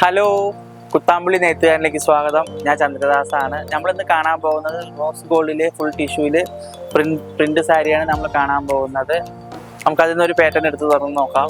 Hello Kuthampully നെയ്ത്തുകാരനിലേക്ക് സ്വാഗതം. ഞാൻ ചന്ദ്രദാസ് ആണ് നമ്മളിന്ന് കാണാൻ പോകുന്നത് റോസ് ഗോൾഡിലെ ഫുൾ ടിഷ്യൂൽ പ്രിന്റ് പ്രിന്റ് സാരിയാണ് നമ്മൾ കാണാൻ പോകുന്നത്. നമുക്കതിൽ നിന്ന് നിന്നൊരു പാറ്റേൺ എടുത്ത് തുറന്ന് നോക്കാം.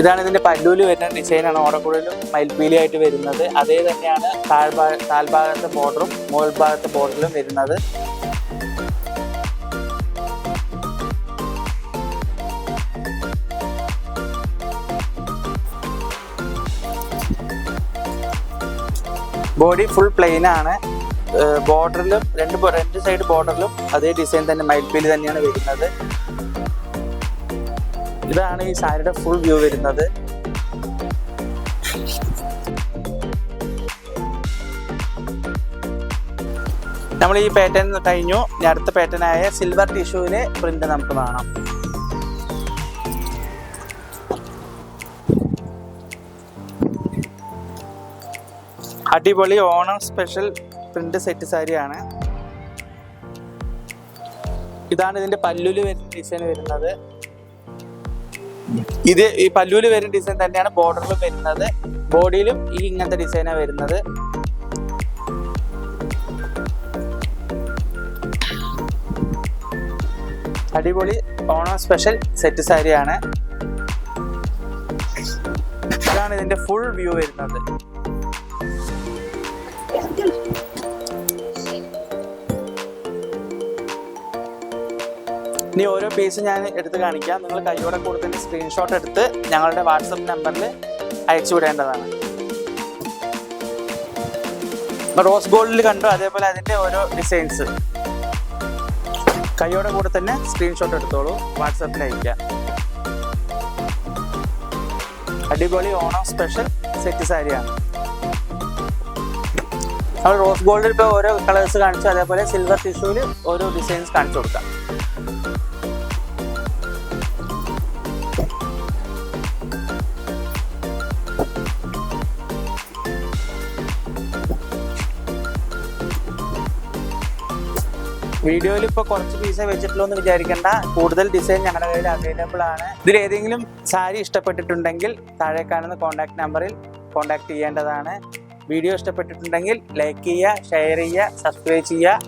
ഇതാണ് ഇതിന്റെ പല്ലൂൽ വരുന്ന ഡിസൈനാണ്. ഓടക്കുഴലും മയിൽപ്പീലി ആയിട്ട് വരുന്നത്. അതേ തന്നെയാണ് താഴ്ഭാ താഴ്ഭാഗത്തെ ബോർഡറും മുകൾ ഭാഗത്തെ ബോർഡറിലും വരുന്നത്. ബോഡി ഫുൾ പ്ലെയിൻ ആണ് ബോർഡറിലും രണ്ട് രണ്ട് സൈഡ് ബോർഡറിലും അതേ ഡിസൈൻ തന്നെ മയിൽപ്പീലി തന്നെയാണ് വരുന്നത്. ഇതാണ് ഈ സാരിയുടെ ഫുൾ വ്യൂ വരുന്നത്. നമ്മൾ ഈ പാറ്റേൺ കഴിഞ്ഞു. ഇനി അടുത്ത പാറ്റേൺ ആയ സിൽവർ ടിഷ്യൂവിലെ പ്രിന്റ് നമുക്ക് കാണാം. അടിപൊളി ഓണം സ്പെഷ്യൽ പ്രിന്റ് സെറ്റ് സാരിയാണ്. ഇതാണ് ഇതിന്റെ പല്ലുൽ ഡിസൈൻ വരുന്നത്. ഇത് ഈ പല്ലൂൽ വരുന്ന ഡിസൈൻ തന്നെയാണ് ബോർഡറിലും വരുന്നത്. ബോഡിയിലും ഈ ഇങ്ങനത്തെ ഡിസൈനാണ് വരുന്നത്. അടിപൊളി ഓണം സ്പെഷ്യൽ സെറ്റ് സാരിയാണ്. ഇതാണ് ഇതിന്റെ ഫുൾ വ്യൂ വരുന്നത്. ഇനി ഓരോ പീസ് ഞാൻ എടുത്ത് കാണിക്കാം. നിങ്ങൾ കൈയോടെ കൊടുത്തതിന്റെ സ്ക്രീൻഷോട്ട് എടുത്ത് ഞങ്ങളുടെ വാട്സപ്പ് നമ്പറിൽ അയച്ചു വിടേണ്ടതാണ്. റോസ് ഗോൾഡിൽ കണ്ടു? അതേപോലെ അതിന്റെ ഓരോ ഡിസൈൻസ് കൈയോടെ കൂടെ തന്നെ സ്ക്രീൻഷോട്ട് എടുത്തോളൂ. വാട്സപ്പിൽ അയക്കാം അടിപൊളി ഓണം സ്പെഷ്യൽ സെറ്റ് സാരിയാണ്. നമ്മൾ റോസ് ഗോൾഡിൽ ഇപ്പോൾ ഓരോ കളേഴ്സ് കാണിച്ചു. അതേപോലെ സിൽവർ ടിഷ്യൂവിൽ ഓരോ ഡിസൈൻസ് കാണിച്ചു കൊടുക്കാം. വീഡിയോയിൽ ഇപ്പൊ കുറച്ച് പീസേ വെച്ചിട്ടുള്ളൂ എന്ന് വിചാരിക്കേണ്ട. കൂടുതൽ ഡിസൈൻ ഞങ്ങളുടെ കയ്യിൽ അവൈലബിൾ ആണ്. ഇതിൽ ഏതെങ്കിലും സാരി ഇഷ്ടപ്പെട്ടിട്ടുണ്ടെങ്കിൽ താഴെ കാണുന്ന കോൺടാക്ട് നമ്പറിൽ കോൺടാക്ട് ചെയ്യേണ്ടതാണ്. വീഡിയോ ഇഷ്ടപ്പെട്ടിട്ടുണ്ടെങ്കിൽ ലൈക്ക് ചെയ്യുക ഷെയർ ചെയ്യുക സബ്സ്ക്രൈബ് ചെയ്യുക.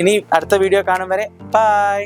ഇനി അടുത്ത വീഡിയോ കാണും വരെ. ബൈ